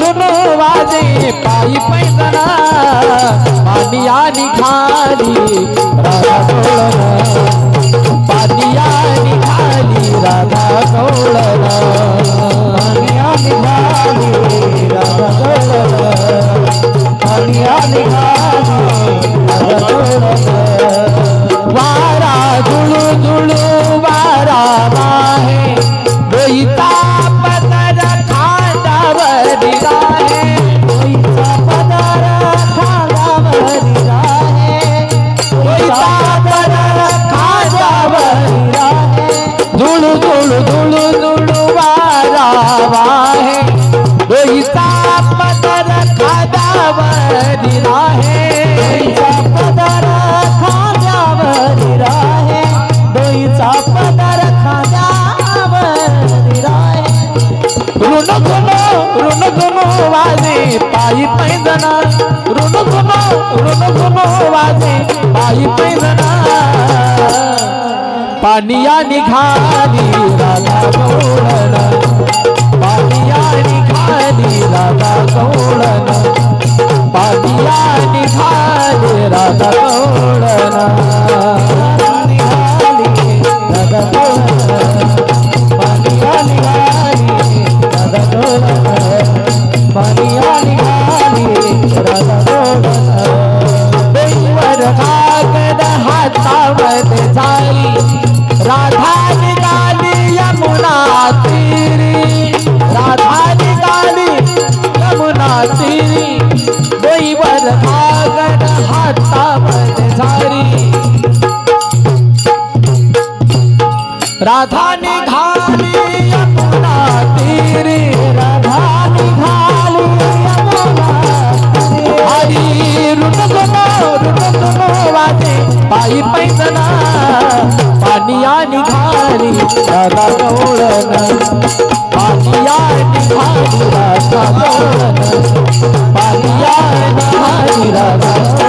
धुनो वाजे पायी पैदना पानिया आणि राधा डोळण पानिया आणि राधा डोळण पानिया आणि राधा डोळण पानिया आणि ऋण गुनो वाजे पायी पैदना ऋण पानिया निघाली राधा गौळण पानिया निघाली राधा गौळण पानिया निघाली राधा गौळण राधा निघाली यमुना तीरी राधा निघाली यमुना हरी ऋण गुनो ऋण गुनो वाजे पायी पैदना पानिया निघाली राधा गौळण पानिया निघाली राधा गौळण पानिया निघाली राधा